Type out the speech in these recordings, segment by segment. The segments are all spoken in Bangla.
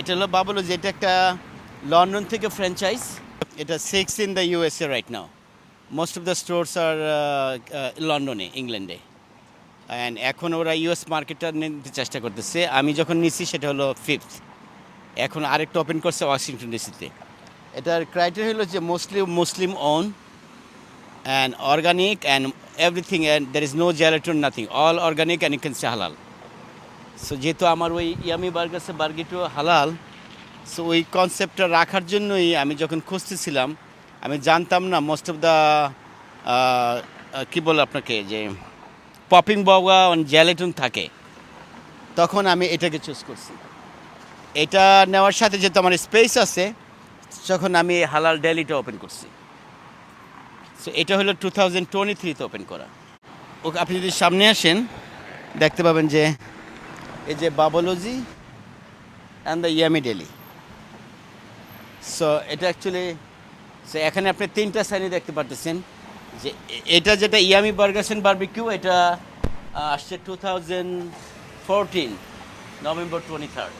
এটা হলো বাবুলো যে এটা একটা লন্ডন থেকে ফ্র্যাঞ্চাইজ এটা six in the USA right now most of the stores আর লন্ডনে ইংল্যান্ডে অ্যান্ড এখন ওরা ইউএস মার্কেটটা নিতে চেষ্টা করতেছে। আমি যখন নিছি, সেটা হলো ফিফথ এখন আরেকটা ওপেন করছে ওয়াশিংটন ডিসিতে এটার ক্রাইটেরিয়া হলো যে mostly Muslim own and organic and everything and there is no gelatin nothing all organic and you can say halal so যেহেতু আমার ওই ইয়ামি বার্গার্সে বার্গিটু হালাল সো ওই কনসেপ্টটা রাখার জন্যই আমি যখন খুঁজতেছিলাম, আমি জানতাম না মোস্ট অফ দ্য কী বল আপনাকে, যে পপিং বগা জ্যালেটন থাকে। তখন আমি এটাকে চুজ করছি। এটা নেওয়ার সাথে যেহেতু আমার স্পেস আছে, তখন আমি হালাল ডেলিটা ওপেন করছি। সো এটা হলো টু থাউজেন্ড টোয়েন্টি থ্রিতে ওপেন করা। ওকে, আপনি যদি সামনে আসেন, দেখতে পাবেন যে এই যে বাবলজি and the yummy deli so এটা অ্যাকচুয়ালি সো এখানে আপনি তিনটা সাইনে দেখতে পারতেছেন। যে এটা যেটা ইয়ামি বার্গার্স অ্যান্ড বার্বিকিউ এটা আসছে two thousand fourteen November twenty third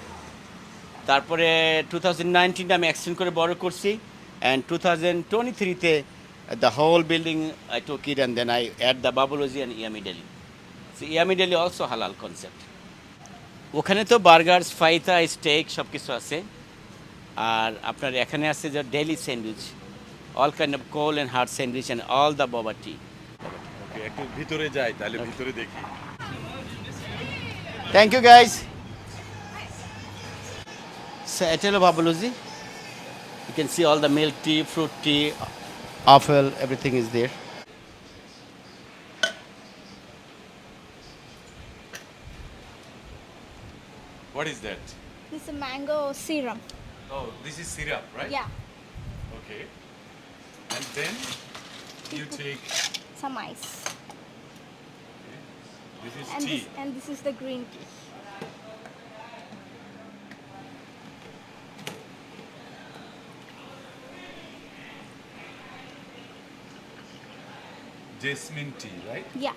তারপরে টু থাউজেন্ড নাইনটিনে আমি এক্সটেন্ড করে বড় করছি অ্যান্ড টু থাউজেন্ড টোয়েন্টি থ্রিতে the whole building I took and then I at the বাবুলজি and yummy deli so yummy deli also halal concept ওখানে তো বার্গার্স ফাইতা স্টেক সব কিছু আছে। আর আপনার এখানে আছে যে deli sandwich all kind of cold and hard sandwich and all the boba tea. Okay একটু ভিতরে যাই তাহলে ভিতরে দেখি। থ্যাংক ইউ গাইজ এটা হলো বাবুলজি you can see all the milk tea fruit tea apple everything is there What is that? This is mango serum. Oh, this is syrup, right? Yeah. Okay. And then you take Some ice. this is And tea. this, and this is the green tea. Jasmine tea, right? Yeah.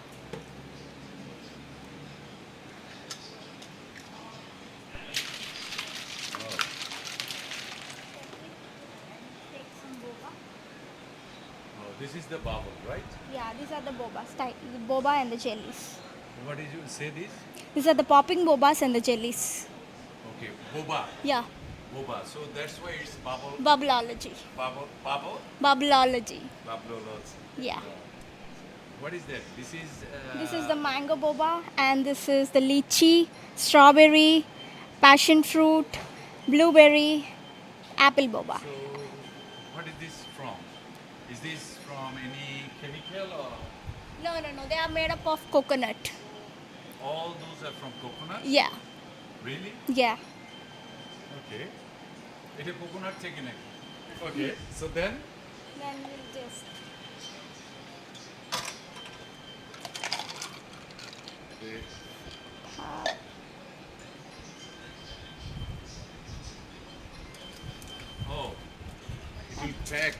the babul, right? Yeah, these are the bobas, type, the boba and the jellies. What did you say this? These are the popping bobas and the jellies. Okay, boba. Yeah. Boba. So that's why it's bubble. Bubbleology. Bubble. Bubble. Bubbleology. Bubbleology. Yeah. What is that? This is. Uh, This is the mango boba, and this is the lychee, strawberry, passion fruit, blueberry, apple boba. So No, no, no. They are made up of coconut. all those are from coconut? Yeah, Really? yeah. Okay. এটা কোকোনাট থেকে নাকি okay so then Then we'll just. Uh, O it will pack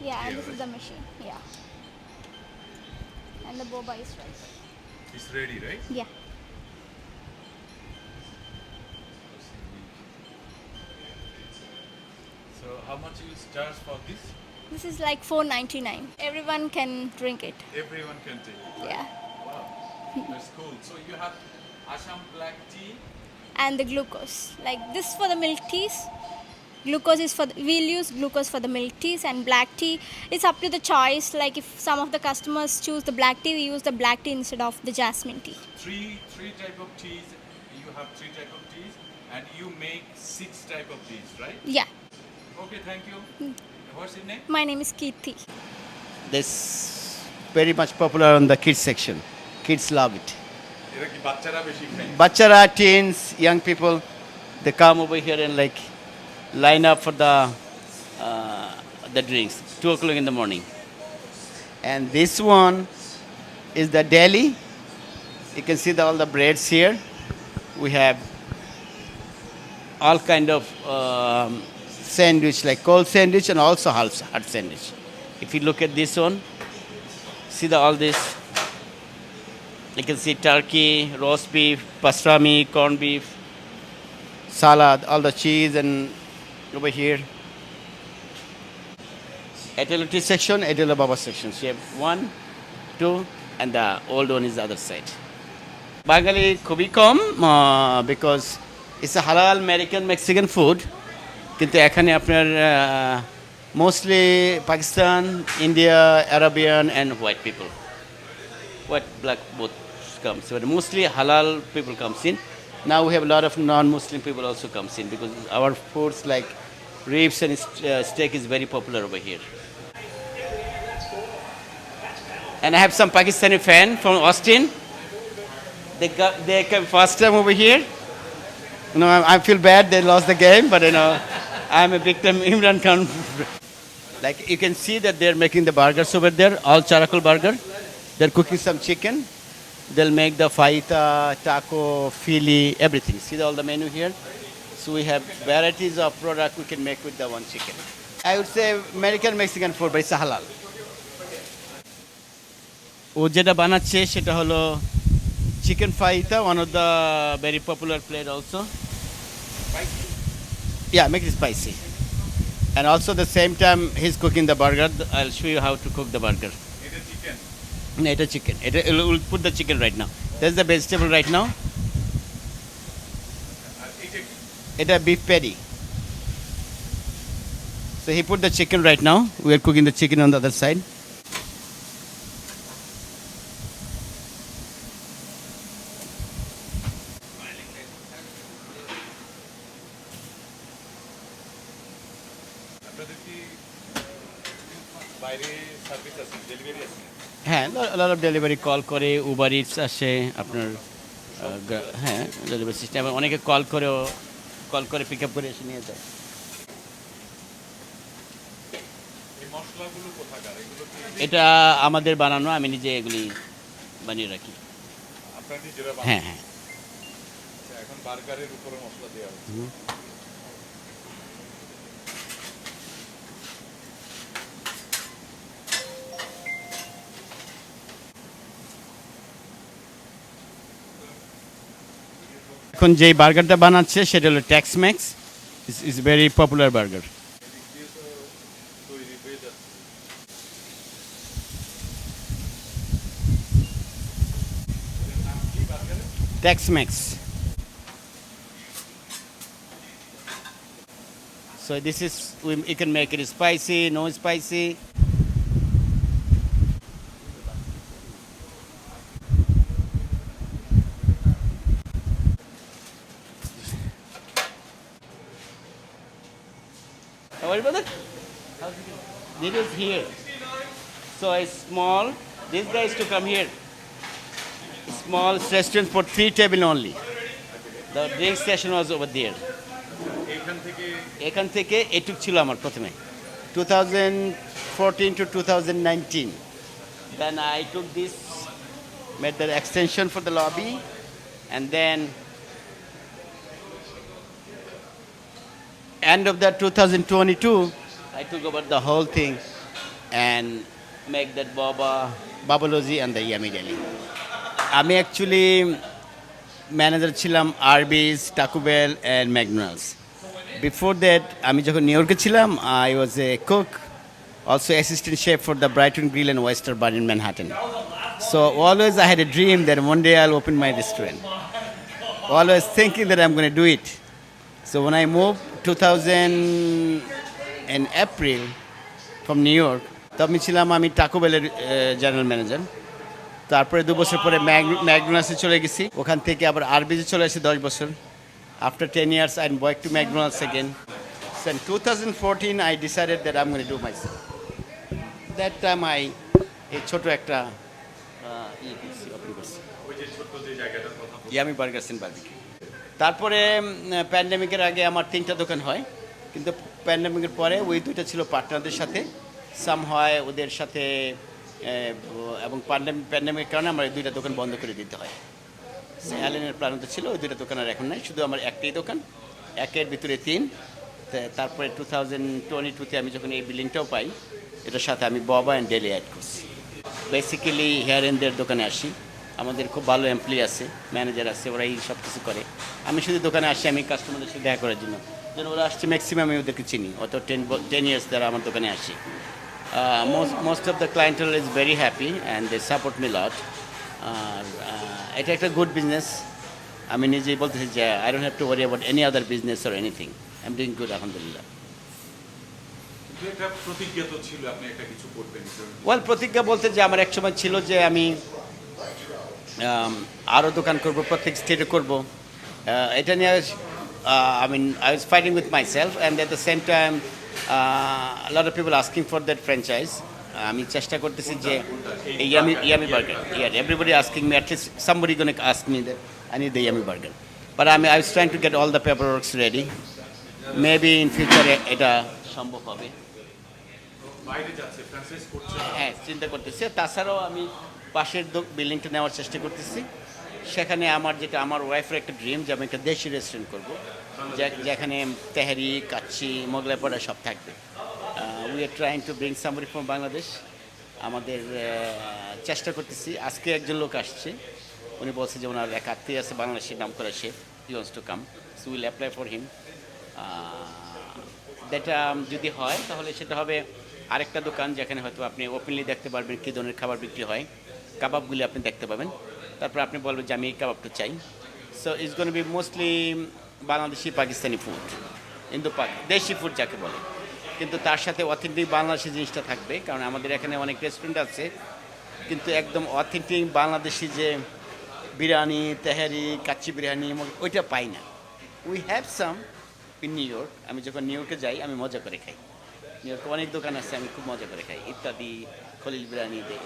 yeah, and Yeah, this is the machine. Yeah. And the boba is right. it's ready right Yeah. so how much you charge for this This is like 4.99. Everyone can drink it. everyone can take it Yeah. wow that's cool so you have Assam black tea And the glucose. Like this for the milk teas Glucose is for the, we'll use glucose for the milk teas and black tea. It's up to the choice. Like if some of the customers choose the black tea, we use the black tea instead of the jasmine tea. three three type of teas you have three type of teas and you make six type of teas right Yeah. okay thank you what's your name My name is Kirti. This very much popular on the kids section. Kids love it. এরা কি বাচ্চারা বেশি খায় Bachara, teens, young people, they come over here and like line up for the uh, the drinks. Two o'clock in the morning. And this one is the deli. You can see the, all the breads here. We have all kind of um, sandwich, like cold sandwich and also hard sandwich. If you look at this one, see the all this. You can see turkey, roast beef, pastrami, corned beef. salad, all the cheese, and over here. Atelity section, Etelo Baba section. You have one, two, and the old one is the other side. বাঙালি খুবই কম বিকজ ইটস এ হালাল আমেরিকান মেক্সিকান ফুড কিন্তু এখানে আপনার mostly Pakistan India Arabian and white people white, black, both comes. But mostly halal people comes in. Now we have a lot of non-Muslim people also comes in because our foods like ribs and uh, steak is very popular over here. And I have some Pakistani fan from Austin. They got, they came first time over here. You know, I, I feel bad they lost the game, but you know, I'm a victim Imran Khan. like you can see that they're making the burgers over there, all charcoal burger. They're cooking some chicken. They'll make the faita, taco, fili, everything. See all the menu here? So we have varieties of product we can make with the one chicken. I would say American Mexican food, but it's halal. ও যেটা বানাচ্ছে সেটা হলো chicken fajita one of the very popular plate also Yeah, make it spicy. And also the same time he's cooking the burger. I'll show you how to cook the burger. এটা chicken No, it's a chicken. It, we'll put the chicken right now. There's the vegetable right now. আর এটা a beef patty. So he put the chicken right now. We are cooking the chicken on the other side. হ্যাঁ লট অফ ডেলিভারি কল করে উবার ইটস আসে আপনার হ্যাঁ ডেলিভারি সিস্টেম অনেকে কল করেও কল করে পিক আপ করে এসে নিয়ে যায়। এটা আমাদের বানানো আমি নিজে এগুলি বানিয়ে রাখি? হ্যাঁ হ্যাঁ। আচ্ছা, এখন বার্গারের উপরে মশলা দেওয়া এখন যেই বার্গারটা বানাচ্ছে সেটা হলো Tex Mex is very popular burger Tex Mex So this is you can make it spicy, no spicy. Brother? How's it? This is here. So a small. These guys to come here. Small restaurant for three table only. The drink station was over there. এখান থেকে এটুক ছিল আমার প্রথমে two thousand fourteen to two thousand nineteen then I took this made the extension for the lobby and then end of the 2022 i took over the whole thing and make that baba babalozi and the yummy deli আমি অ্যাকচুয়ালি ম্যানেজার ছিলাম Arby's Taco Bell and McDonald's before that আমি যখন নিউ ইয়র্কে ছিলাম I was a cook also assistant chef for the Brighton Grill and Oyster Bar in Manhattan so always I had a dream that one day I open my restaurant always thinking that I'm going to do it. So, when I moved 2000 in April from New York, তখন ছিলাম আমি টাকো বেলের জেনারেল ম্যানেজার তারপরে দু বছর পরে ম্যাকডোনাল্ডসে চলে গেছি। ওখান থেকে আবার আরবিজে চলে আসি দশ বছর। After ten years I buy to McDonald's again. So in 2014 I decided that I'm going to do myself. That time I এই ছোট একটা ইয়ে বলছেন, ইয়ামি বার্গার্স এন্ড বারবিকিউ। তারপরে প্যান্ডেমিকের আগে আমার তিনটা দোকান হয়। কিন্তু প্যান্ডেমিকের পরে ওই দুইটা ছিল পার্টনারদের সাথে। সাম হয় ওদের সাথে এবং এবং প্যান্ডেমিকের কারণে আমার এই দুইটা দোকান বন্ধ করে দিতে হয়। অ্যালেনের প্ল্যানতে ছিল, ওই দুইটা দোকান আর এখন নাই, শুধু আমার একটাই দোকান। একের ভিতরে তিন। তারপরে টু থাউজেন্ড টোয়েন্টি টুতে আমি যখন এই বিল্ডিংটাও পাই, এটার সাথে আমি ববা অ্যান্ড ডেলি অ্যাড করছি। বেসিক্যালি হেয়ার এন্ডের দোকানে আসি। আমাদের খুব ভালো এমপ্লয়ি আছে ম্যানেজার আছে ওরা এই সব কিছু করে। আমি শুধু দোকানে আসি আমি কাস্টমারদের সাথে দেখা করার জন্য। যেন ওরা আসছে ম্যাক্সিমাম আমি ওদেরকে চিনি। অত টেন টেন ইয়ার্স দ্বারা আমার দোকানে আসি। Most of the clientele is very happy and they support me lot আর এটা একটা গুড বিজনেস আমি নিজেই বলতেছি যে I don't have to worry about any other business or anything I am doing good আলহামদুলিল্লাহ ওয়েল প্রতিজ্ঞা বলতে যে আমার এক সময় ছিল যে আমি আরও দোকান করব প্রত্যেক স্টেটে করব। এটা নিয়ে I mean I was fighting with my self and at the same time lot of people asking for that franchise আমি চেষ্টা করতেছি যে yummy yummy burger year everybody asking me at least somebody gonna ask me that I need the yummy burger but আমি I was trying to get all the paper works ready maybe in ফিউচারে এটা সম্ভব হবে। হ্যাঁ চিন্তা করতেছি। তাছাড়াও আমি পাশের বিল্ডিংটা নেওয়ার চেষ্টা করতেছি। সেখানে আমার যেটা আমার ওয়াইফের একটা ড্রিম যে আমি একটা দেশি রেস্টুরেন্ট করব যেখানে তেহারি কাচ্ছি মোগলাই পড়া সব থাকবে। We are trying to bring summary from Bangladesh আমাদের চেষ্টা করতেছি। আজকে একজন লোক আসছে। উনি বলছে যে ওনার এক আত্মীয় আছে, বাংলাদেশের নাম করা chef. He wants to come so will apply for him যেটা যদি হয়, তাহলে সেটা হবে আরেকটা দোকান, যেখানে হয়তো আপনি ওপেনলি দেখতে পারবেন কী ধরনের খাবার বিক্রি হয়। কাবাবগুলি আপনি দেখতে পাবেন। তারপর আপনি বলবেন যে, আমি এই কাবাবটা চাই। So it's gonna be mostly Bangladeshi, Pakistani food Indo Pak, desi food যাকে বলে। কিন্তু তার সাথে অথেন্টিক বাংলাদেশি জিনিসটা থাকবে, কারণ আমাদের এখানে অনেক রেস্টুরেন্ট আছে। কিন্তু একদম অথেন্টিক বাংলাদেশি যে বিরিয়ানি, তেহারি, কাচ্চি বিরিয়ানি ওইটা পাই না। We have some in New York আমি যখন নিউ ইয়র্কে যাই, আমি মজা করে খাই। নিউ ইয়র্কে অনেক দোকান আছে, আমি খুব মজা করে খাই। ইত্যাদি। খলিল বিরিয়ানি দে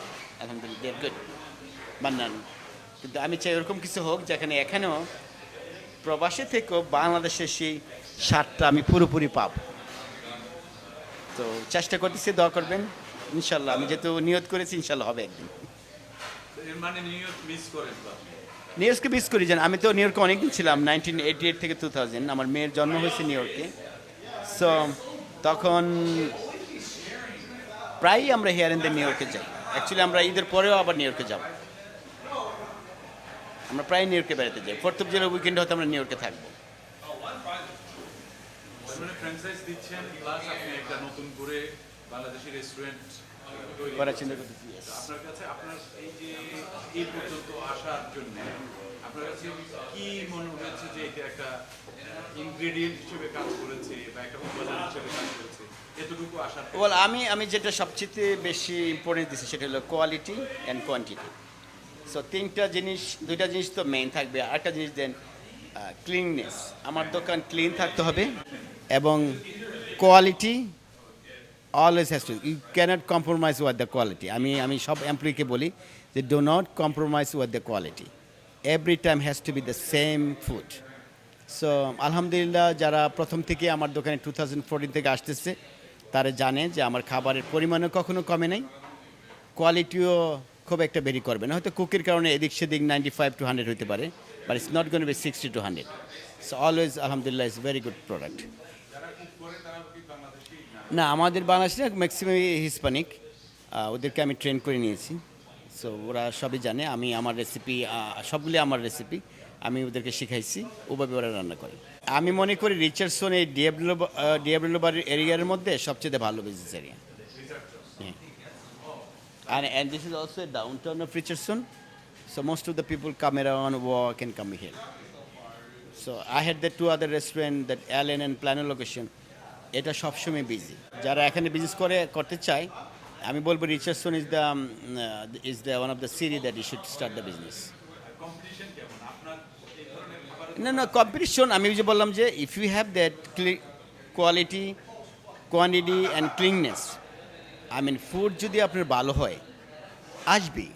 আলহামদুলিল্লাহ দেড় গুড বান্নান কিন্তু আমি চাই ওরকম কিছু হোক যেখানে এখানেও প্রবাসে থেকেও বাংলাদেশের সেই স্বাদটা আমি পুরোপুরি পাব। তো চেষ্টা করতেছি দোয়া করবেন। ইনশাল্লাহ আমি যেহেতু নিয়ত করেছি ইনশাল্লাহ হবে একদিন। নিউ ইয়র্ককে মিস করি জান আমি তো নিউ ইয়র্কে অনেকদিন ছিলাম নাইনটিন এইটি এইট থেকে টু থাউজেন্ড আমার মেয়ের জন্ম হয়েছে নিউ ইয়র্কে। সো তখন প্রায়ই আমরা হেয়ার দ্য নিউ ইয়র্কে যাই। অ্যাকচুয়ালি আমরা ঈদের পরেও আবার নিউ ইয়র্কে যাব। আমরা প্রায় নিউ ইয়র্কে বেড়াতে যাই। ফোর্থ অফ জুলাই উইকেন্ডে হয়তো আমরা নিউ ইয়র্কে থাকব। বাংলাদেশি রেস্টুরেন্ট করার চিন্তা করতেছি আপনার কাছে আপনার এই যে এই পর্যন্ত আসার জন্য আপনার কাছে কি মনে হয়েছে যে এটা একটা ইনগ্রেডিয়েন্ট হিসেবে কাজ করেছে বা একটা উপাদান হিসেবে কাজ করেছে? এতটুকু? আমি আমি যেটা সবচেয়ে বেশি ইম্পর্টেন্স দিচ্ছি সেটা হলো কোয়ালিটি অ্যান্ড কোয়ান্টিটি সো তিনটা জিনিস, দুইটা জিনিস তো মেইন থাকবে। আরেকটা জিনিস দেন ক্লিননেস আমার দোকান ক্লিন থাকতে হবে এবং quality always has to you can't compromise over the quality আমি আমি সব এমপ্লয়িকে বলি যে do not compromise over the quality every time has to be the same food so আলহামদুলিল্লাহ, যারা প্রথম থেকে আমার দোকানে টু থাউজেন্ড ফোরটিন থেকে আসতেছে তারা জানে যে আমার খাবারের পরিমাণও কখনো কমে নাই কোয়ালিটিও খুব একটা বেরি করবে না। হয়তো কুকির কারণে এদিক সেদিক নাইনটি ফাইভ টু হান্ড্রেড হতে পারে but it's not gonna sixty two hundred so always আলহামদুলিল্লাহ ইটস ভেরি গুড প্রোডাক্ট না, আমাদের বাংলাদেশে ম্যাক্সিমাম হিসপানিক ওদেরকে আমি ট্রেন করে নিয়েছি। সো ওরা সবই জানে, আমি আমার রেসিপি সবগুলি আমার রেসিপি আমি ওদেরকে শিখাইছি, ওভাবে ওরা রান্না করে। আমি মনে করি রিচার্ডসন এই ডিএবলো ডিএবলো এরিয়ার মধ্যে সবচেয়ে ভালো business area And, and this is also a downtown of Richardson. So most of the people come around, walk, and come here. So I had the two other restaurant, that Allen and Plano location. এটা সবসময় বিজি যারা এখানে বিজনেস করে করতে চায় আমি বলব Richardson is the is the one of the city that you should start the business competition কেমন আপনার এই ধরনের খাবার না না কম্পিটিশন আমি যে বললাম যে if you have that quality quantity and cleanness I mean food যদি আপনার ভালো হয়, আসবেই,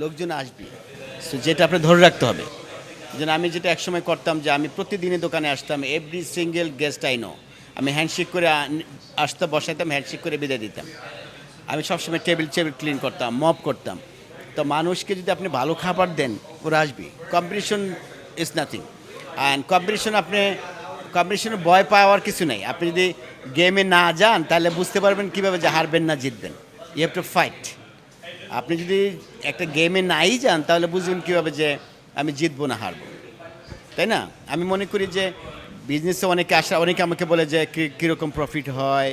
লোকজন আসবে। সো যেটা আপনার ধরে রাখতে হবে। যেন আমি যেটা একসময় করতাম যে আমি প্রতিদিনই দোকানে আসতাম every single guest I know আমি হ্যান্ডশেক করে আসতে বসাইতাম হ্যান্ডশেক করে বিদায় দিতাম। আমি সবসময় টেবিল টেবিল ক্লিন করতাম মপ করতাম। তো মানুষকে যদি আপনি ভালো খাবার দেন, ওরা আসবে। Competition is nothing and competition আপনি কম্পিটিশনে ভয় পাওয়ার কিছু নেই। আপনি যদি গেমে না যান, তাহলে বুঝতে পারবেন কীভাবে যে হারবেন না জিতবেন। ইউ হ্যাভ টু ফাইট আপনি যদি একটা গেমে নাই যান, তাহলে বুঝবেন কীভাবে যে আমি জিতবো না হারবো। তাই না? আমি মনে করি যে বিজনেসে অনেকে আসা, অনেকে আমাকে বলে যে কীরকম প্রফিট হয়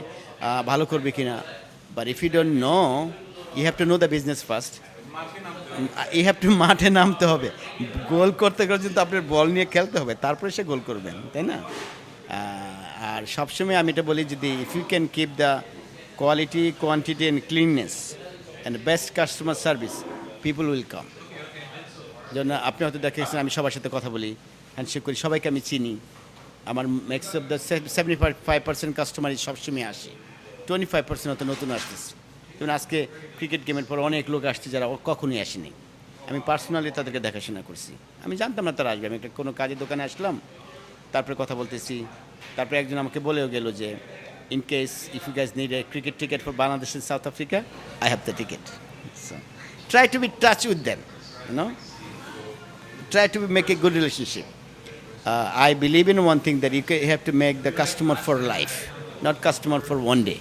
ভালো করবে কি না but if you don't know you have to know the business first you have to মাঠে নামতে হবে। গোল করতে গেলে কিন্তু আপনার বল নিয়ে খেলতে হবে, তারপরে সে গোল করবেন, তাই না? আর সবসময় আমি এটা বলি যদি if you can keep the quality quantity and cleanness and best customer service people will come যেন আপনি হয়তো দেখেছেন, আমি সবার সাথে কথা বলি হ্যান্ডশেক করি, সবাইকে আমি চিনি। আমার max of the seventy five five percent কাস্টমারই সবসময় আসে। টোয়েন্টি ফাইভ পার্সেন্ট হয়তো নতুন আসতেছে। যেমন আজকে ক্রিকেট গেমের পর অনেক লোক আসছে যারা কখনোই আসেনি। আমি পার্সোনালি তাদেরকে দেখাশোনা করছি। আমি জানতাম না তারা আসবে। আমি একটা কোনো কাজের দোকানে আসলাম তারপরে কথা বলতেছি। তারপরে একজন আমাকে বলেও গেল যে in case if you guys need a cricket ticket for Bangladesh in South Africa I have the ticket try to be touch with them no try to be make a good relationship I believe in one thing that you, ca- you make to customer for life not customer for one day.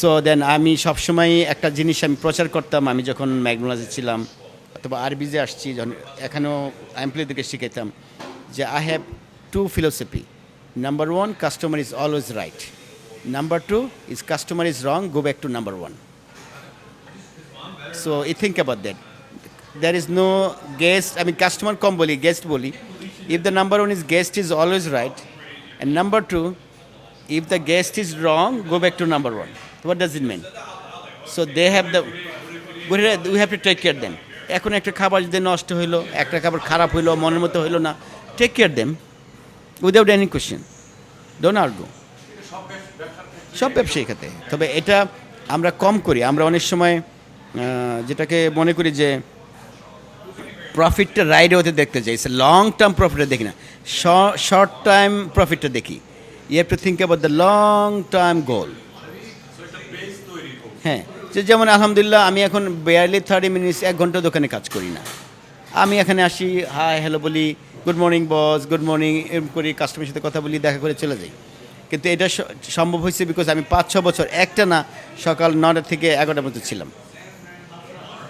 So then আমি সবসময় একটা জিনিস আমি প্রচার করতাম আমি যখন ম্যাগনোলাজে ছিলাম অথবা আরবিজে আসছি যখন এখানেও এমপ্লয়ীদেরকে শিখাইতাম যে I have to philosophy number one customer is always right number two is customer is wrong go back to number one so I think about that. There is no guest আমি কাস্টমার কম বলি গেস্ট বলি. If the number one is guest is always right and number two if the guest is wrong, go back to number one. It mean? So they have the, we we have to take care of them. এখন একটা খাবার যদি নষ্ট হইল একটা খাবার খারাপ হইল মনের মতো হইল না take care them without any question don't argue সব ব্যবসায়ী খাতে তবে এটা আমরা কম করি। আমরা অনেক সময় যেটাকে মনে করি যে প্রফিটটা রাইডে হতে দেখতে চাই লং টার্ম প্রফিটটা দেখি না। শর্ট টাইম প্রফিটটা দেখি। You have to think about the long term goal হ্যাঁ যে যেমন আলহামদুলিল্লাহ আমি এখন বিয়ারলি থার্টি মিনিটস এক ঘণ্টা দোকানে কাজ করি না। আমি এখানে আসি হাই হ্যালো বলি good morning boss good morning এরকম করি কাস্টমারের সাথে কথা বলি, দেখা করে চলে যাই। কিন্তু এটা সম্ভব হয়েছে বিকজ আমি পাঁচ ছ বছর, একটা না, সকাল নটা থেকে এগারোটার মতো ছিলাম।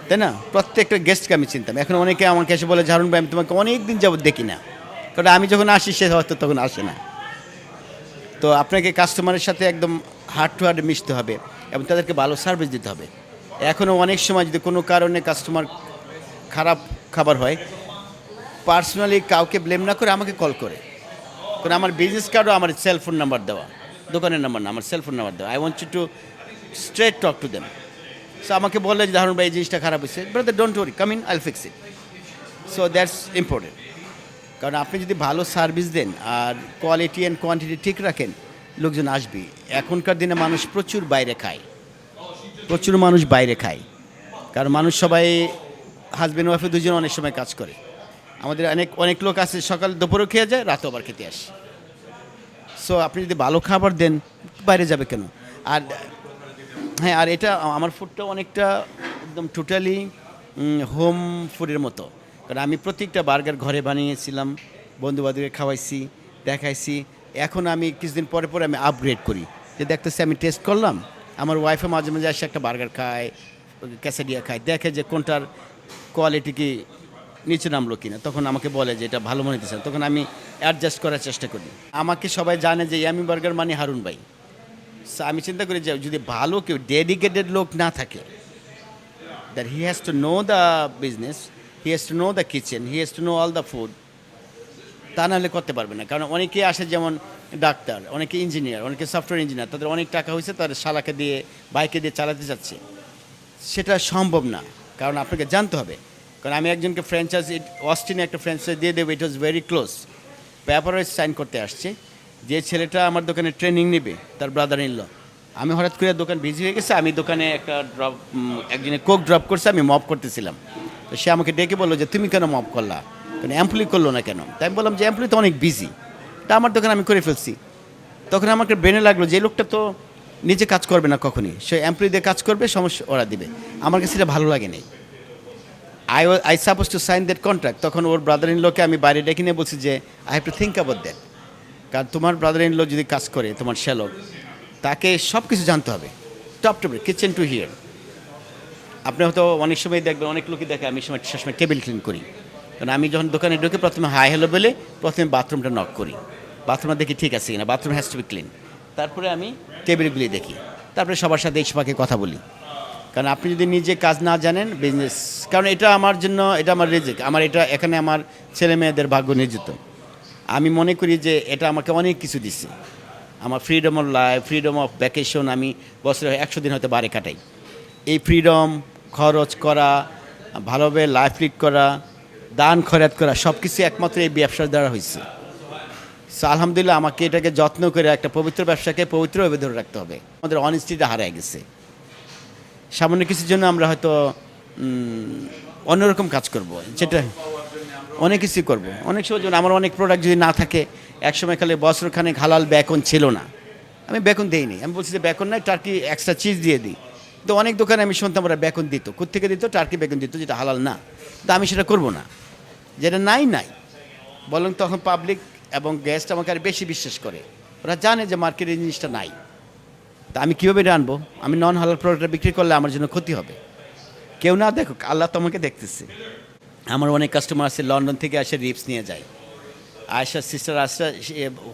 তাই না? প্রত্যেকটা গেস্টকে আমি চিনতাম। এখন অনেকে আমাকে এসে বলে ঝাড়ুন ভাই, আমি তোমাকে অনেক দিন যাবত দেখি না। কারণ আমি যখন আসি, সে হয়তো তখন আসে না। তো আপনাকে কাস্টমারের সাথে একদম হার্ট টু হার্ট মিশতে হবে এবং তাদেরকে ভালো সার্ভিস দিতে হবে। এখনও অনেক সময় যদি কোনো কারণে কাস্টমার খারাপ খাবার হয় পার্সোনালি কাউকে ব্লেম না করে আমাকে কল করে। কারণ আমার বিজনেস কার্ডও আমার সেল ফোন নাম্বার দেওয়া, দোকানের নাম্বার না, আমার সেল ফোন নাম্বার দেওয়া। I want you to straight talk to them so আমাকে বললে যে ধরুন ভাই, এই জিনিসটা খারাপ হয়েছে। Brother don't worry come in I'll fix it so that's important কারণ আপনি যদি ভালো সার্ভিস দেন আর কোয়ালিটি অ্যান্ড কোয়ান্টিটি ঠিক রাখেন লোকজন আসবে। এখনকার দিনে মানুষ প্রচুর বাইরে খায়। প্রচুর মানুষ বাইরে খায়। কারণ মানুষ সবাই হাজব্যান্ড ওয়াইফে দুজন অনেক সময় কাজ করে। আমাদের অনেক অনেক লোক আছে, সকাল দুপুরেও খেয়ে যায়, রাতেও আবার খেতে আসে। সো আপনি যদি ভালো খাবার দেন, বাইরে যাবে কেন? আর হ্যাঁ আর এটা আমার ফুডটা অনেকটা একদম টোটালি হোম ফুডের মতো। কারণ আমি প্রত্যেকটা বার্গার ঘরে বানিয়েছিলাম বন্ধু বান্ধবকে খাওয়াইছি, দেখাইছি। এখন আমি কিছুদিন পরে পরে আমি আপগ্রেড করি। যে দেখতেছি আমি টেস্ট করলাম, আমার ওয়াইফে মাঝে মাঝে এসে একটা বার্গার খায় ক্যাসাডিয়া খায়, দেখে যে কোনটার কোয়ালিটি কি নিচে নামলো কিনা। তখন আমাকে বলে যে এটা ভালো মনে হতেছে। তখন আমি অ্যাডজাস্ট করার চেষ্টা করি। আমাকে সবাই জানে যে ইয়ামি বার্গার মানে হারুন ভাই। আমি চিন্তা করি যে যদি ভালো কেউ ডেডিকেটেড লোক না থাকে that he has to know the business he has to know the kitchen he has to know all the food তা নাহলে করতে পারবে না। কারণ অনেকে আসে যেমন ডাক্তার, অনেকে ইঞ্জিনিয়ার, অনেকে সফটওয়্যার ইঞ্জিনিয়ার তাদের অনেক টাকা হয়েছে তাদের শালাকে দিয়ে, বাইকে দিয়ে চালাতে যাচ্ছে। সেটা সম্ভব না, কারণ আপনাকে জানতে হবে। কারণ আমি একজনকে ফ্র্যাঞ্চাইজি অস্টিনে একটা ফ্র্যাঞ্চাইজ দিয়ে দেবো ইট ওয়াজ ভেরি ক্লোজ পেপারে সাইন করতে আসছে। যে ছেলেটা আমার দোকানে ট্রেনিং নেবে, তার ব্রাদার ইন ল আমি হঠাৎ করে দোকান বিজি হয়ে গেছে, আমি দোকানে একটা ড্রপ একজনে কোক ড্রপ করছে, আমি মপ করতেছিলাম। তো সে আমাকে ডেকে বলল যে, তুমি কেন মপ করলা? কেন অ্যাম্পলি করল না কেন? তাই আমি বললাম যে অ্যাম্পলি তো অনেক বিজি তা আমার দোকানে আমি করে ফেলছি। তখন আমাকে ব্রেনে লাগল যে লোকটা তো নিজে কাজ করবে না কখনই। সে এমপ্লয়ি দিয়ে কাজ করবে, সমস্যা ওরা দিবে। আমার কাছে এটা ভালো লাগে নাই I I suppose to sign that contract তখন ওর ব্রাদার ইন লোকে আমি বাইরে ডেকে নিয়ে বলছি যে I have to think about that কারণ তোমার ব্রাদার ইন লো যদি কাজ করে, তোমার শ্যালক, তাকে সব কিছু জানতে হবে। Top to kitchen to here আপনি হয়তো অনেক সময় দেখবেন, অনেক লোকই দেখে আমি সময় সবসময় টেবিল ক্লিন করি। কারণ আমি যখন দোকানে ঢুকে, প্রথমে হাই হ্যালো বলে, প্রথমে বাথরুমটা নক করি। বাথরুমটা দেখি ঠিক আছে কিনা, bathroom has to be clean তারপরে আমি টেবিলগুলি দেখি। তারপরে সবার সাথে এই কথা বলি। কারণ আপনি যদি নিজে কাজ না জানেন বিজনেস কারণ এটা আমার জন্য, এটা আমার রেজেক। আমার এটা, এখানে আমার ছেলে মেয়েদের ভাগ্য নিয়োজিত আমি মনে করি যে এটা আমাকে অনেক কিছু দিচ্ছে আমার freedom of life freedom of vacation আমি বছরে একশো দিন হয়তো বারে কাটাই। এই ফ্রিডম খরচ করা, ভালোভাবে লাইফ লিড করা দান খরাত করা সব কিছু একমাত্র এই ব্যবসার দ্বারা হয়েছে আলহামদুলিল্লাহ আমাকে এটাকে যত্ন করে একটা পবিত্র ব্যবসাকে পবিত্রভাবে ধরে রাখতে হবে। আমাদের অনিশ্চিতটা হারায় গেছে। সামান্য কিছুর জন্য আমরা হয়তো অন্যরকম কাজ করব। যেটা অনেক কিছুই করব। অনেক সময় যেমন আমার অনেক প্রোডাক্ট যদি না থাকে, একসময় খালি বছরখানেক হালাল বেকন ছিল না। আমি বেকন দেইনি। আমি বলছি যে বেকন নাই টার্কি এক্সট্রা চিজ দিয়ে দিই। তো অনেক দোকানে আমি শুনতাম ওরা বেকন দিত। কোথেকে দিত? টার্কি বেকন দিত, যেটা হালাল না। তো আমি সেটা করব না। যেটা নাই নাই। বরং তখন পাবলিক এবং গেস্ট আমাকে আর বেশি বিশ্বাস করে। ওরা জানে যে মার্কেটে এই জিনিসটা নাই। তা আমি কীভাবে এটা আনব আমি নন হালাল প্রোডাক্টটা বিক্রি করলে আমার জন্য ক্ষতি হবে? কেউ না দেখো আল্লাহ তোমাকে দেখতেছে। আমার অনেক কাস্টমার আছে, লন্ডন থেকে আসে রিপস নিয়ে যায়। আয়সা সিস্টার আসা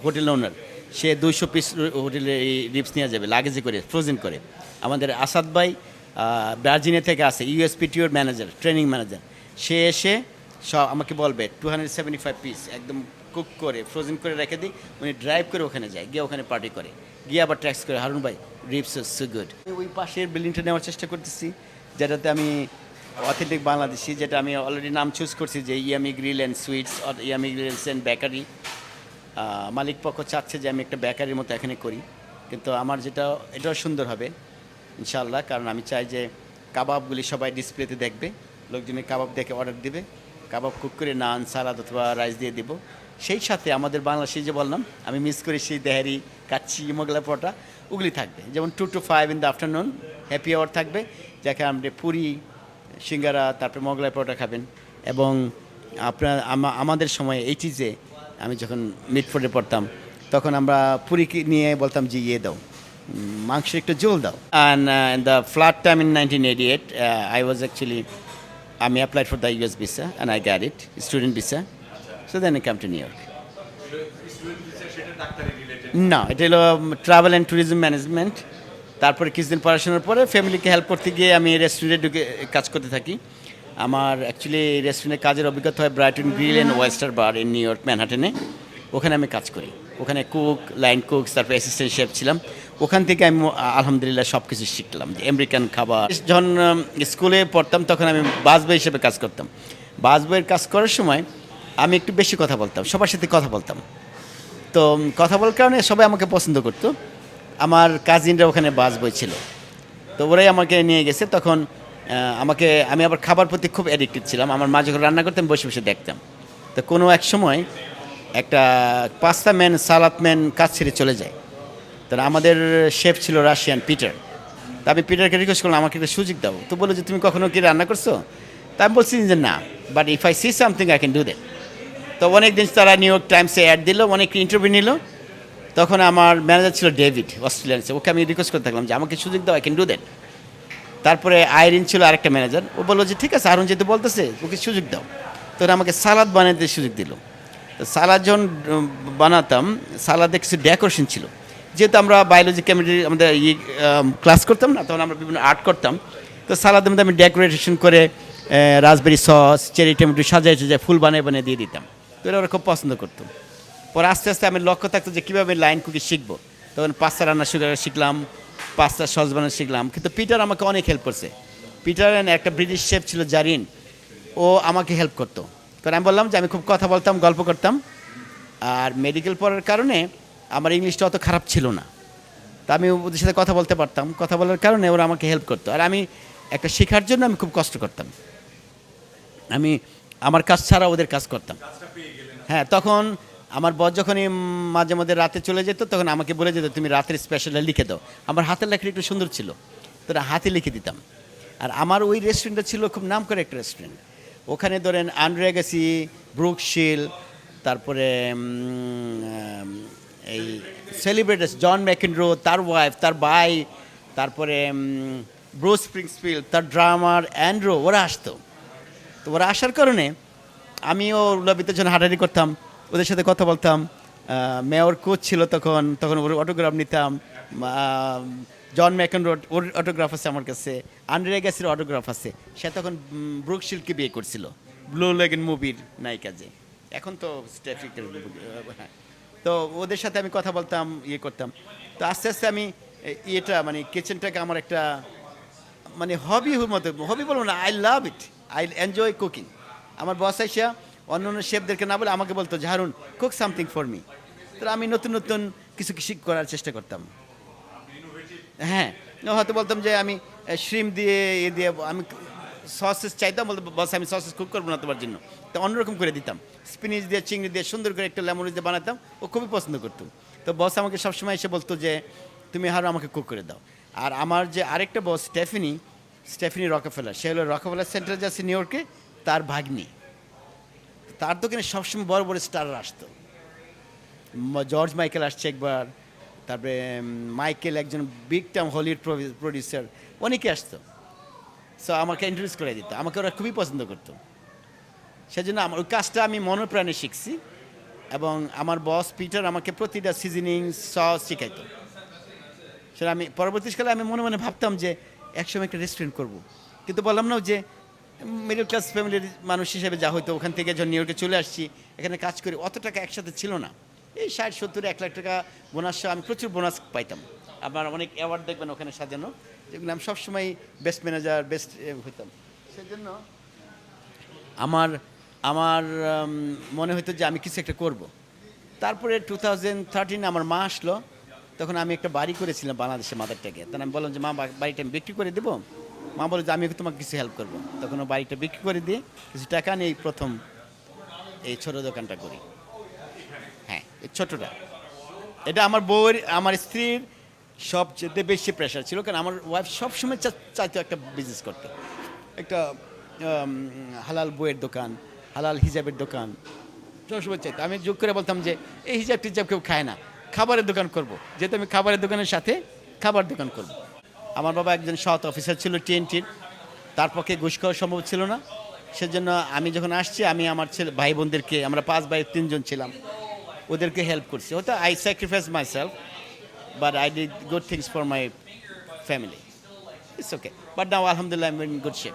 হোটেল ওনার সে দুইশো পিস হোটেলে এই রিপস নিয়ে যাবে লাগেজে করে ফ্রোজেন করে। আমাদের আসাদ ভাই ভার্জিনিয়া থেকে আসে ইউএসপিটিওর ম্যানেজার ট্রেনিং ম্যানেজার সে এসে সব আমাকে বলবে two hundred seventy five piece একদম কুক করে ফ্রোজেন করে রেখে দিই। উনি ড্রাইভ করে ওখানে যায়, গিয়ে ওখানে পার্টি করে। গিয়ে আবার ট্যাক্স করে, হারুন ভাই রিপস সো গুড ওই পাশের বিল্ডিংটা নেওয়ার চেষ্টা করতেছি, যেটাতে আমি অথেন্টিক বাংলাদেশি, যেটা আমি অলরেডি নাম চুজ করছি, যে yummy grill and sweets or yummy grills and bakery মালিক পক্ষ চাচ্ছে যে আমি একটা বেকারির মতো এখানে করি। কিন্তু আমার যেটা, এটাও সুন্দর হবে ইনশাল্লাহ কারণ আমি চাই যে কাবাবগুলি সবাই ডিসপ্লেতে দেখবে, লোকজনের কাবাব দেখে অর্ডার দিবে। কাবাব কুক করে নান, সালাদ অথবা রাইস দিয়ে দিব। সেই সাথে আমাদের বাংলাদেশি যে বললাম, আমি মিস করি সেই দেহারি, কাচ্চি মোগলা পরোটা, ওগুলি থাকবে। যেমন two to five in the afternoon happy hour থাকবে যেখানে আপনি পুরি, সিঙ্গারা, তারপরে মোগলাই পরোটা খাবেন। এবং আপনার আমাদের সময় এইটিজে আমি যখন মিটফোর্ডে পড়তাম, তখন আমরা পুরি নিয়ে বলতাম যে ইয়ে দাও মাংসের একটু জোল দাও। And the flat time in nineteen eighty eight I was actually আমি applied for the US visa and I got it student visa so then visa সেটা ডাক্তারি রিলেটেড না এটা হলো ট্রাভেল অ্যান্ড ট্যুরিজম ম্যানেজমেন্ট তারপরে কিছুদিন পড়াশোনার পরে ফ্যামিলিকে হেল্প করতে গিয়ে আমি রেস্টুরেন্টে ঢুকে কাজ করতে থাকি। আমার অ্যাকচুয়ালি রেস্টুরেন্টে কাজের অভিজ্ঞতা হয় Brighton Grill and Oyster Bar in New York ম্যানহাটেনে ওখানে আমি কাজ করি। ওখানে কুক লাইন কুক তারপরে অ্যাসিস্ট্যান্ট শেফ ছিলাম। ওখান থেকে আমি, আলহামদুলিল্লাহ সব কিছু শিখলাম যে আমেরিকান খাবার। যখন স্কুলে পড়তাম তখন আমি বাস বই হিসেবে কাজ করতাম। বাস বইয়ের কাজ করার সময় আমি একটু বেশি কথা বলতাম, সবার সাথে কথা বলতাম। তো কথা বলার কারণে সবাই আমাকে পছন্দ করতো। আমার কাজিনরা ওখানে বাস বই ছিল। তো ওরাই আমাকে নিয়ে গেছে। তখন আমাকে, আমি আবার খাবার প্রতি খুব অ্যাডিক্টেড ছিলাম। আমার মা যখন রান্না করতাম বসে বসে দেখতাম। তো কোনো এক সময় একটা পাস্তা ম্যান সালাদ ম্যান কাজ ছেড়ে চলে যায়। তো আমাদের শেফ ছিল রাশিয়ান পিটার। তা আমি পিটারকে রিকোয়েস্ট করলাম, আমাকে একটা সুযোগ দাও। তো বলো যে, তুমি কখনো কি রান্না করছ? তা আমি বলছি যে, না but if I see something I can do that তো অনেক দিন তারা নিউ ইয়র্ক টাইমসে অ্যাড দিল, অনেক ইন্টারভিউ নিল। তখন আমার ম্যানেজার ছিল ডেভিড অস্ট্রেলিয়ানসে ওকে আমি রিকোয়েস্ট করতে থাকলাম যে, আমাকে সুযোগ দাও আই ক্যান ডু দ্যাট তারপরে আইরিন ছিল আরেকটা ম্যানেজার ও বলল যে, ঠিক আছে আরুন যেহেতু বলতেছে, ওকে সুযোগ দাও। তো ওরা আমাকে সালাদ বানাতে সুযোগ দিল। তো সালাদ যখন বানাতাম, সালাদে কিছু ডেকোরেশন ছিল। যেহেতু আমরা বায়োলজি কেমিস্ট্রি আমাদের ই ক্লাস করতাম না, তখন আমরা বিভিন্ন আর্ট করতাম। তো সালাদের মধ্যে আমি ডেকোরেশন করে রাসবেরি সস চেরি টমেটো সাজাই সাজাই ফুল বানিয়ে বানিয়ে দিয়ে দিতাম। তো এরা ওরা খুব পছন্দ করতো। পরে আস্তে আস্তে আমি লক্ষ্য থাকতো যে কীভাবে লাইন কুকি শিখব। তখন পাস্তা রান্না শিখা- শিখলাম পাস্তা সস বানানো শিখলাম। কিন্তু পিটার আমাকে অনেক হেল্প করছে। পিটার একটা ব্রিটিশ শেফ ছিল জারিন ও আমাকে হেল্প করতো। কারণ আমি বললাম যে আমি খুব কথা বলতাম, গল্প করতাম। আর মেডিকেল পড়ার কারণে আমার ইংলিশটা অত খারাপ ছিল না। তা আমি ওদের সাথে কথা বলতে পারতাম। কথা বলার কারণে ওরা আমাকে হেল্প করতো। আর আমি একটা শেখার জন্য আমি খুব কষ্ট করতাম। আমি আমার কাজ ছাড়া ওদের কাজ করতাম। হ্যাঁ তখন আমার বর যখনই মাঝে মধ্যে রাতে চলে যেত তখন আমাকে বলে যেত তুমি রাতের স্পেশালটা লিখে দাও। আমার হাতের লেখাটা একটু সুন্দর ছিল। তো হাতে লিখে দিতাম। আর আমার ওই রেস্টুরেন্টটা ছিল খুব নাম করে একটা রেস্টুরেন্ট ওখানে ধরেন আন্ড্রেগাসি ব্রুকশিল তারপরে এই সেলিব্রিটিস জন ম্যাকেন্ড্রো তার ওয়াইফ তার ভাই তারপরে উম, ব্রো স্প্রিংসফিল্ড তার ড্রামার অ্যান্ড্রো ওরা আসতো। তো ওরা আসার কারণে আমিও লবিতে জন্য হাঁটাহাঁটি করতাম ওদের সাথে কথা বলতাম। মেয়র কোচ ছিল তখন তখন ওর অটোগ্রাফ নিতাম। জন ম্যাকন রোড ওর অটোগ্রাফ আছে আমার কাছে আন্ড্রে গ্যাসের অটোগ্রাফ আছে। সে তখন ব্রুকশিলকে বিয়ে করছিল ব্লু লেগেন মুভির নায়িকা যে এখন তো ট্রাফিকের হ্যাঁ। তো ওদের সাথে আমি কথা বলতাম ইয়ে করতাম। তো আস্তে আস্তে আমি ইয়েটা মানে কিচেনটাকে আমার একটা মানে হবি মতো হবি বলব না I love it I enjoy cooking আমার বস আইসা অন্য অন্য শেফদেরকে না বলে আমাকে বলতো ঝাড়ুন কুক সামথিং ফর মি তো আমি নতুন নতুন কিছু কিছু করার চেষ্টা করতাম। হ্যাঁ হয়তো বলতাম যে আমি শ্রিম দিয়ে এ দিয়ে, আমি সসেস চাইতাম বলতো বস, আমি সসেস কুক করব না তোমার জন্য। তো অন্যরকম করে দিতাম। স্পিনিচ দিয়ে, চিংড়ি দিয়ে সুন্দর করে একটা লেমন দিয়ে বানাতাম। ও খুবই পছন্দ করতো। তো বস আমাকে সবসময় এসে বলতো যে, তুমি আরও আমাকে কুক করে দাও। আর আমার যে আরেকটা বস, স্টেফিনি স্টেফিনি রকফেলার, সে হলো রকফেলার সেন্টার যাচ্ছে নিউ ইয়র্কে, তার ভাগ্নি। তার দোকানে সবসময় বড় বড় স্টার আসতো। জর্জ মাইকেল আসছে একবার, তারপরে মাইকেল একজন বিগ টাইম হলিউড প্রডিউসার অনেকে আসতো। সো আমাকে ইন্ট্রোডিউস করে দিত। আমাকে ওরা খুবই পছন্দ করতো। সেজন্য আমার, ওই কাজটা আমি মনোপ্রাণে শিখছি এবং আমার বস পিটার আমাকে প্রতিটা সিজনিং সস শিখাইত। সেটা আমি পরবর্তীকালে আমি মনে মনে ভাবতাম যে, একসময় একটা রেস্টুরেন্ট করব। কিন্তু বললাম না যে মিডল ক্লাস ফ্যামিলির মানুষ হিসেবে যা হয়তো ওখান থেকে যখন নিউ ইয়র্কে চলে আসছি, এখানে কাজ করি, অত টাকা একসাথে ছিল না। এই ষাট সত্তর, এক লাখ টাকা বোনাস আমি প্রচুর বোনাস পাইতাম। আমার অনেক অ্যাওয়ার্ড দেখবেন ওখানে সাজানো। যেগুলো আমি সবসময় বেস্ট ম্যানেজার বেস্ট হইতাম। সেজন্য? আমার আমার মনে হতো যে আমি কিছু একটা করব। তারপরে টু থাউজেন্ড থার্টিন আমার মা আসলো তখন আমি একটা বাড়ি করেছিলাম বাংলাদেশে মাদারটাকে তখন আমি বললাম যে মা বাড়িটা আমি বিক্রি করে দেবো? মা বলে যে আমি তোমাকে কিছু হেল্প করব। তখন ও বাড়িটা বিক্রি করে দিয়ে কিছু টাকা নিয়ে প্রথম এই ছোটো দোকানটা করি। হ্যাঁ এই ছোটোটা। এটা আমার বউয়ের আমার স্ত্রীর সবচেয়ে বেশি প্রেশার ছিল, কারণ আমার ওয়াইফ সবসময় চাইতো একটা বিজনেস করতে। একটা হালাল বইয়ের দোকান, হালাল হিজাবের দোকান, সবসময় চাইতো। আমি যোগ করে বলতাম যে, এই হিজাব টিজাব কেউ খায় না, খাবারের দোকান করব। যেহেতু আমি খাবারের দোকানের সাথে খাবার দোকান করব। আমার বাবা একজন সৎ অফিসার ছিল টিএনটির তার পক্ষে ঘুষ খাওয়া সম্ভব ছিল না। সেজন্য আমি যখন আসছি, আমি আমার ছেলে, ভাই বোনদেরকে, আমরা পাঁচ ভাই তিনজন ছিলাম। ওদেরকে হেল্প করছি। হয়তো I sacrifice myself but I did good things for my family it's okay but now আলহামদুলিল্লাহ আই ইন গুড শেপ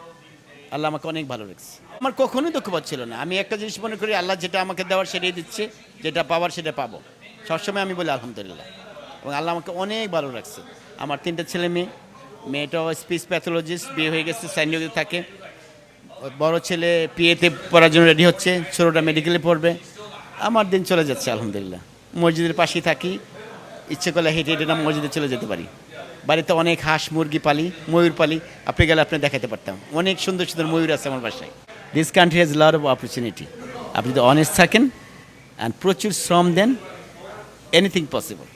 আল্লাহ আমাকে অনেক ভালো রেখেছে। আমার কখনোই দুঃখপাত ছিল না। আমি একটা জিনিস মনে করি, আল্লাহ যেটা আমাকে দেওয়ার সেটাই দিচ্ছে, যেটা পাওয়ার সেটা পাবো। সবসময় আমি বলি, আলহামদুলিল্লাহ। এবং আল্লাহ আমাকে অনেক ভালো রাখছে। আমার তিনটা ছেলে মেয়ে। মেয়েটাও স্পিচ প্যাথোলজিস্ট বিয়ে হয়ে গেছে স্যান্ডিওতে থাকে। বড় ছেলে পিএতে পড়ার জন্য রেডি হচ্ছে, ছোটোটা মেডিকেলে পড়বে। আমার দিন চলে যাচ্ছে, আলহামদুলিল্লাহ। মসজিদের পাশেই থাকি। ইচ্ছে করলে হেঁটে হেঁটে না মসজিদে চলে যেতে পারি। বাড়িতে অনেক হাঁস, মুরগি পালি, ময়ূর পালি, আপনি গেলে আপনি দেখাতে পারতাম। অনেক সুন্দর সুন্দর ময়ূর আছে আমার বাসায়। This country has lot of opportunity আপনি যদি অনেস্ট থাকেন অ্যান্ড প্রচুর শ্রম দেন এনিথিং পসিবল